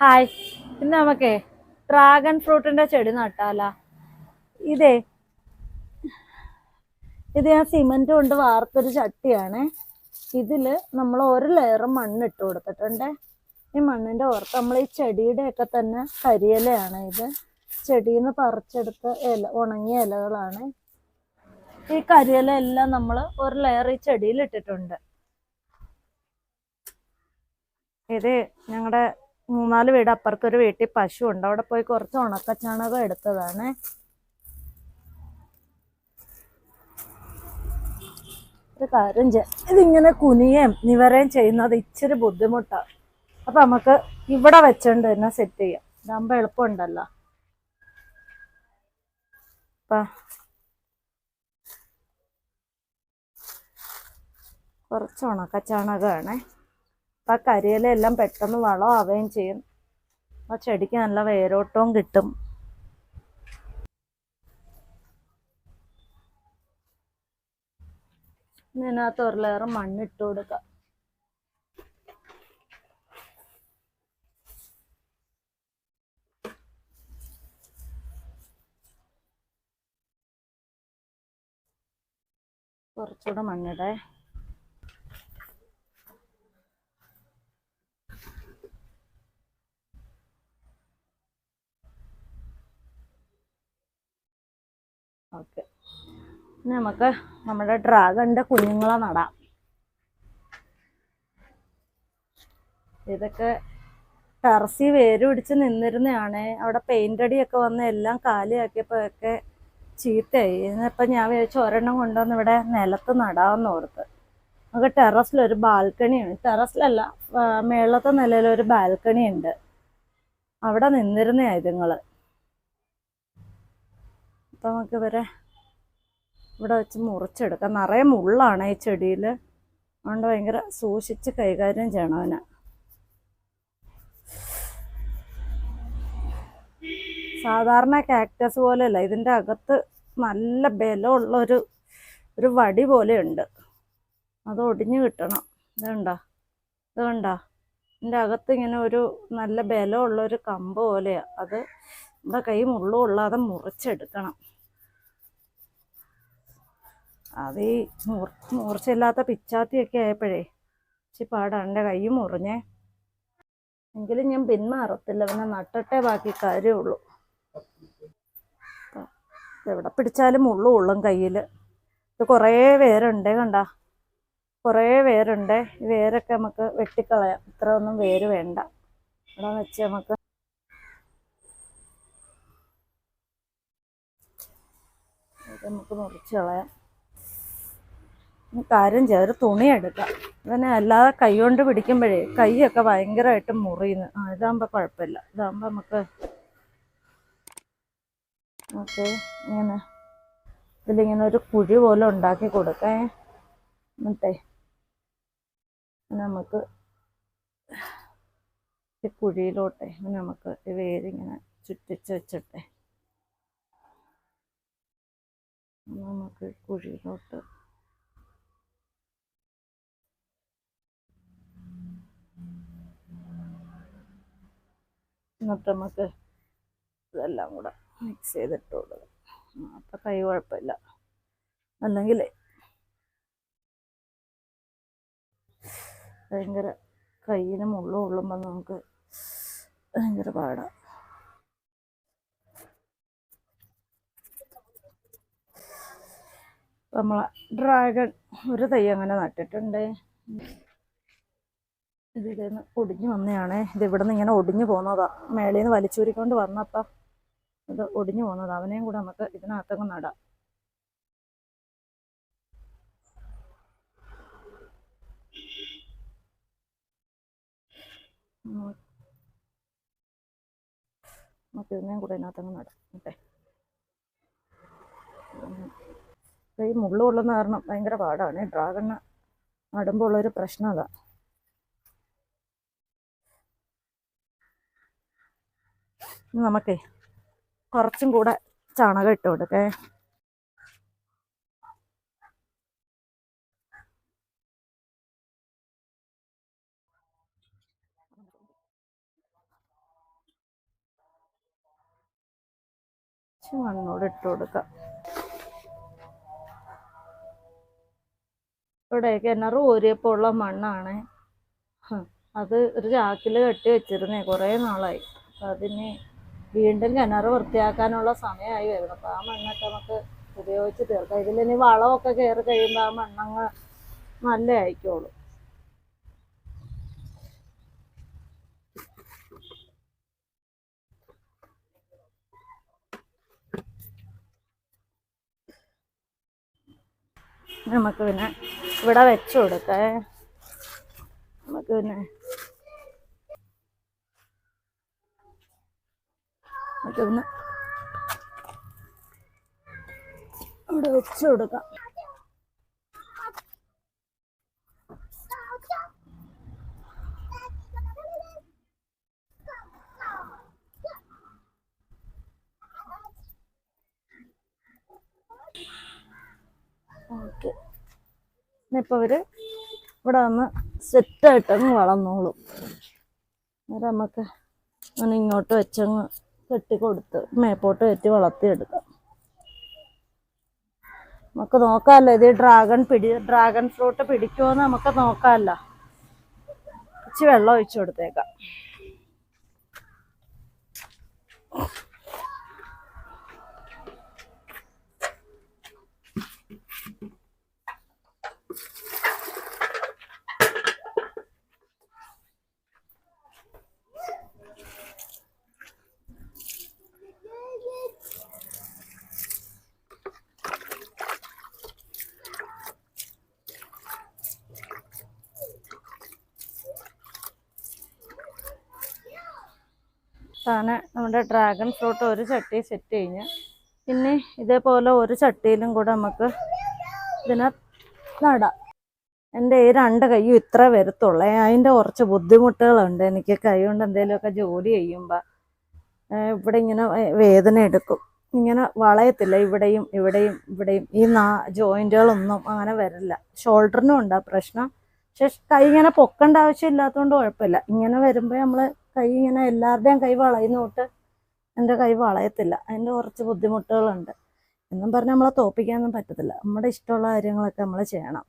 Hi. ഇന്ന് നമുക്കേ dragon ഫ്രൂട്ടിന്റെ ചെടി നട്ടാല? ഇതേ. ഇത് ഞാൻ സിമെന്റ് കൊണ്ട് വാർത്തൊരു ചട്ടിയാണ്. ഇതിൽ നമ്മൾ ഒരു ലെയർ മണ്ണ് ഇട്ട് കൊടുത്തിട്ടുണ്ട്. ഈ മണ്ണിന്റെ പുറത്ത് നമ്മൾ ഈ ചെടിയുടെ ഒക്കെ തന്നെ കരിയിലയാണ് ഇത്. ചെടിയിൽ നിന്ന് പറിച്ചെടുത്ത ഇല ഉണങ്ങിയ ഇലകളാണ്. ഈ കരിയില എല്ലാം നമ്മൾ ഒരു ലെയർ ഈ ചെടിയിൽ ഇട്ടിട്ടുണ്ട്. ഇത് ഞങ്ങളുടെ മൂന്നാൽ വീട് അപ്പുറത്തൊരു വീട്ടിൽ പശു ഉണ്ട് അവിടെ പോയി കുറച്ച് ഉണക്ക ചാണകം എടുത്തതാണ്. ഒരു കാര്യം ഇതിങ്ങനെ കുനിയേം നിവരേം ചെയ്യുന്നത് ഇച്ചിരി ബുദ്ധിമുട്ടാണ് അപ്പൊ നമുക്ക് ഇവിടെ വെച്ചോണ്ട് തന്നെ സെറ്റ് ചെയ്യാം. ഇതാകുമ്പോ എളുപ്പമുണ്ടല്ലോ. കുറച്ച് കുറച്ച് ഉണക്കച്ചാണകമാണേ അപ്പം ആ കരിയിലെല്ലാം പെട്ടെന്ന് വളമാവുകയും ചെയ്യും. ആ ചെടിക്ക് നല്ല വേരോട്ടവും കിട്ടും. ഇതിനകത്ത് ഒരു ലെയർ മണ്ണിട്ട് കൊടുക്കാം. കുറച്ചുകൂടെ മണ്ണിടേ. ഓക്കെ ഇനി നമുക്ക് നമ്മുടെ ഡ്രാഗണിന്റെ കുഞ്ഞുങ്ങളെ നടാം. ഇതൊക്കെ ടെറസി വേര് പിടിച്ച് നിന്നിരുന്നതാണ് അവിടെ പെയിന്റ് അടിയൊക്കെ വന്ന് എല്ലാം കാലിയാക്കിയപ്പോഴൊക്കെ ചീത്തയായി. ഇന്നിപ്പം ഞാൻ വിചാരിച്ചു ഒരെണ്ണം കൊണ്ടുവന്ന് ഇവിടെ നിലത്ത് നടാമെന്ന് ഓർത്ത്. നമുക്ക് ടെറസിലൊരു ബാൽക്കണിയാണ് ടെറസിലല്ല മേളത്തെ നിലയിലൊരു ബാൽക്കണി ഉണ്ട് അവിടെ നിന്നിരുന്നയാ ഇതുങ്ങൾ. അപ്പം നമുക്ക് ഇവരെ ഇവിടെ വെച്ച് മുറിച്ചെടുക്കാം നിറയെ മുള്ളാണ് ഈ ചെടിയിൽ അതുകൊണ്ട് ഭയങ്കര സൂക്ഷിച്ച് കൈകാര്യം ചെയ്യണം അവനെ. സാധാരണ കാക്ടസ് പോലെയല്ല ഇതിന്റെ അകത്ത് നല്ല ബലമുള്ള ഒരു ഒരു വടി പോലെയുണ്ട്. അത് ഒടിഞ്ഞു കിട്ടണം. ഇതുണ്ടോ ഇത് കണ്ടോ? ഇതിന്റെ അകത്ത് ഇങ്ങനെ ഒരു നല്ല ബലമുള്ള ഒരു കമ്പ് പോലെയാണ് അത് നമ്മുടെ കൈ മുള്ളും കൊള്ളാതെ മുറിച്ചെടുക്കണം. അത് ഈ മൂർ മൂർച്ചയില്ലാത്ത പിച്ചാത്തിയൊക്കെ ആയപ്പോഴേ ഇച്ചിരി പാടാണ് എന്റെ കൈ മുറിഞ്ഞേ. എങ്കിലും ഞാൻ പിന്മാറത്തില്ല പിന്നെ നട്ടട്ടേ ബാക്കി കാര്യമുള്ളൂ. എവിടെ പിടിച്ചാലും മുള്ളു ഉള്ളും കയ്യിൽ ഇത് കുറേ വേരുണ്ടേ കണ്ട? കുറേ വേരുണ്ട്? ഈ വേരൊക്കെ നമുക്ക് വെട്ടിക്കളയാം. ഇത്ര ഒന്നും വേര് വേണ്ട. ഇവിടെ വെച്ച് നമുക്ക് നമുക്ക് മുറിച്ച് കളയാം. കാര്യം ഒരു തുണി എടുക്കാം അതിനെ അല്ലാതെ കൈ കൊണ്ട് പിടിക്കുമ്പോഴേ കൈയൊക്കെ ഭയങ്കരമായിട്ട് മുറിയുന്നു. ആ ഇതാകുമ്പോൾ കുഴപ്പമില്ല. ഇതാകുമ്പോൾ നമുക്ക് ഓക്കെ ഇങ്ങനെ ഇതിലിങ്ങനെ ഒരു കുഴി പോലെ ഉണ്ടാക്കി കൊടുക്കേ. എന്നിട്ടേ നമുക്ക് ഈ കുഴിയിലോട്ടെ നമുക്ക് വേരിങ്ങനെ ചുറ്റിച്ച് വെച്ചിട്ടെ. നമുക്ക് കുഴിയിലോട്ട് എന്നിട്ട് നമുക്ക് ഇതെല്ലാം കൂടെ മിക്സ് ചെയ്തിട്ട് കൊടുക്കാം അപ്പം കൈ കുഴപ്പമില്ല. അല്ലെങ്കിൽ ഭയങ്കര കയ്യിന് മുള്ളു കൊള്ളുമ്പോൾ നമുക്ക് ഭയങ്കര പാടാം. നമ്മളെ ഡ്രാഗൺ ഒരു തൈ അങ്ങനെ നട്ടിട്ടുണ്ട്. ഇതിന്ന് ഒടിഞ്ഞു വന്നതാണേ ഇത് ഇവിടെ നിന്ന് ഇങ്ങനെ ഒടിഞ്ഞു പോകുന്നതാ മേളയിൽ നിന്ന് വലിച്ചൂരിക്കൊണ്ട് വന്നപ്പം. ഇത് ഒടിഞ്ഞു പോകുന്നതാ അവനെയും കൂടെ നമുക്ക് ഇതിനകത്തങ്ങ് നടാം. നമുക്ക് കൂടെ ഇതിനകത്തങ്ങ് നടാം. ഓക്കെ. ഈ മുള്ളു കൊള്ളുന്ന കാരണം ഭയങ്കര പാടാണ്. ഡ്രാഗണ് നടുമ്പോൾ ഉള്ളൊരു പ്രശ്നം അതാ. നമുക്കേ കുറച്ചും കൂടെ ചാണകം ഇട്ട് കൊടുക്കേ. മണ്ണോട് ഇട്ട് കൊടുക്കാം. ഇവിടെ കിണർ ഊരിയപ്പോൾ ഉള്ള മണ്ണാണ് അത് ഒരു ചാക്കിൽ കെട്ടി വെച്ചിരുന്നേ കുറെ നാളായി. അപ്പൊ അതിന് വീണ്ടും കിണർ വൃത്തിയാക്കാനുള്ള സമയമായി വരുന്നു. അപ്പം ആ മണ്ണൊക്കെ നമുക്ക് ഉപയോഗിച്ച് തീർക്കാം. ഇതിലിനി വളമൊക്കെ കയറി കഴിയുമ്പോൾ ആ മണ്ണങ്ങ് നല്ല ആയിക്കോളും. നമുക്ക് പിന്നെ ഇവിടെ വെച്ചു കൊടുക്കേ. നമുക്ക് പിന്നെ ഒന്ന് അവിടെ വെച്ച് കൊടുക്കാം. ഇന്നിപ്പോൾ അവർ ഇവിടെ വന്ന് സെറ്റായിട്ടങ്ങ് വളർന്നോളും. അന്നേരം നമുക്ക് ഇങ്ങോട്ട് വെച്ചങ്ങ് കെട്ടിക്കൊടുത്ത് മേപ്പോട്ട് കയറ്റി വളർത്തിയെടുക്കാം. നമുക്ക് നോക്കാമല്ലോ ഇത് ഡ്രാഗൺ പിടി ഡ്രാഗൺ ഫ്രൂട്ട് പിടിക്കുമെന്ന് നമുക്ക് നോക്കാമല്ലോ. ഇച്ചിരി വെള്ളം ഒഴിച്ചു കൊടുത്തേക്കാം. സാധനം നമ്മുടെ ഡ്രാഗൺ ഫ്രൂട്ട് ഒരു ചട്ടി സെറ്റ് കഴിഞ്ഞ്. പിന്നെ ഇതേപോലെ ഒരു ചട്ടിയിലും കൂടെ നമുക്ക് ഇതിനെ നടാം. എന്റെ ഈ രണ്ട് കൈയും ഇത്ര വരത്തുള്ളേ. അതിന്റെ കുറച്ച് ബുദ്ധിമുട്ടുകളുണ്ട്. എനിക്ക് കൈ കൊണ്ട് എന്തെങ്കിലുമൊക്കെ ജോലി ചെയ്യുമ്പോൾ ഇവിടെ ഇങ്ങനെ വേദന എടുക്കും. ഇങ്ങനെ വളയത്തില്ല. ഇവിടെയും ഇവിടെയും ഇവിടെയും. ഈ നാ ജോയിന്റുകളൊന്നും അങ്ങനെ വരില്ല. ഷോൾഡറിനും ഉണ്ട് പ്രശ്നം. പക്ഷെ കൈ ഇങ്ങനെ പൊക്കേണ്ട ആവശ്യമില്ലാത്തതുകൊണ്ട് കുഴപ്പമില്ല. ഇങ്ങനെ വരുമ്പോൾ നമ്മൾ കൈ ഇങ്ങനെ എല്ലാവരുടെയും കൈ വളയുന്നോട്ട് എന്റെ കൈ വളയത്തില്ല. അതിന്റെ കുറച്ച് ബുദ്ധിമുട്ടുകളുണ്ട്. എന്നും പറഞ്ഞാൽ നമ്മളെ തോപ്പിക്കാനൊന്നും പറ്റത്തില്ല. നമ്മുടെ ഇഷ്ടമുള്ള കാര്യങ്ങളൊക്കെ നമ്മൾ ചെയ്യണം.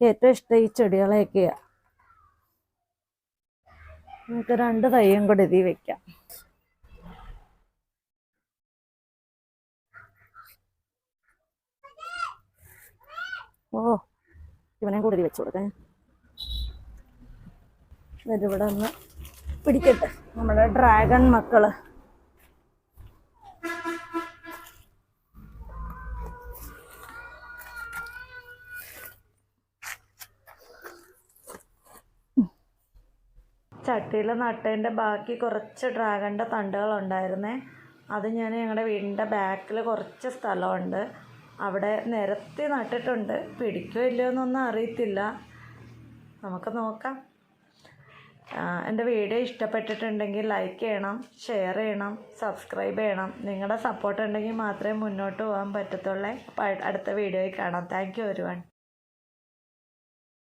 ഏറ്റവും ഇഷ്ടം ഈ ചെടികളെയൊക്കെയാണ് നമുക്ക് രണ്ട് തയ്യം കൂടി ഇതി വെക്കാം. ഓ ഇവനെയും കൂടി വെച്ചു കൊടുക്കാൻ ഇവിടെ ഒന്ന്. പിടിക്കട്ടെ. നമ്മുടെ ഡ്രാഗൺ മക്കൾ. ചട്ടിയിൽ നട്ടതിന്റെ ബാക്കി കുറച്ച് ഡ്രാഗണിന്റെ തണ്ടുകൾ ഉണ്ടായിരുന്നേ അത് ഞാൻ ഞങ്ങളുടെ വീടിന്റെ ബാക്കിൽ കുറച്ച് സ്ഥലമുണ്ട്. അവിടെ നിരത്തി നട്ടിട്ടുണ്ട്. പിടിക്കുമോ ഇല്ലയോ എന്നൊന്നും അറിയത്തില്ല. നമുക്ക് നോക്കാം. എന്റെ വീഡിയോ ഇഷ്ടപ്പെട്ടിട്ടുണ്ടെങ്കിൽ ലൈക്ക് ചെയ്യണം ഷെയർ ചെയ്യണം സബ്സ്ക്രൈബ് ചെയ്യണം. നിങ്ങളുടെ സപ്പോർട്ട് ഉണ്ടെങ്കിൽ മാത്രമേ മുന്നോട്ട് പോകാൻ പറ്റത്തുള്ളൂ. അപ്പോൾ അടുത്ത വീഡിയോയിൽ കാണാം. Thank you ഒരുവൺ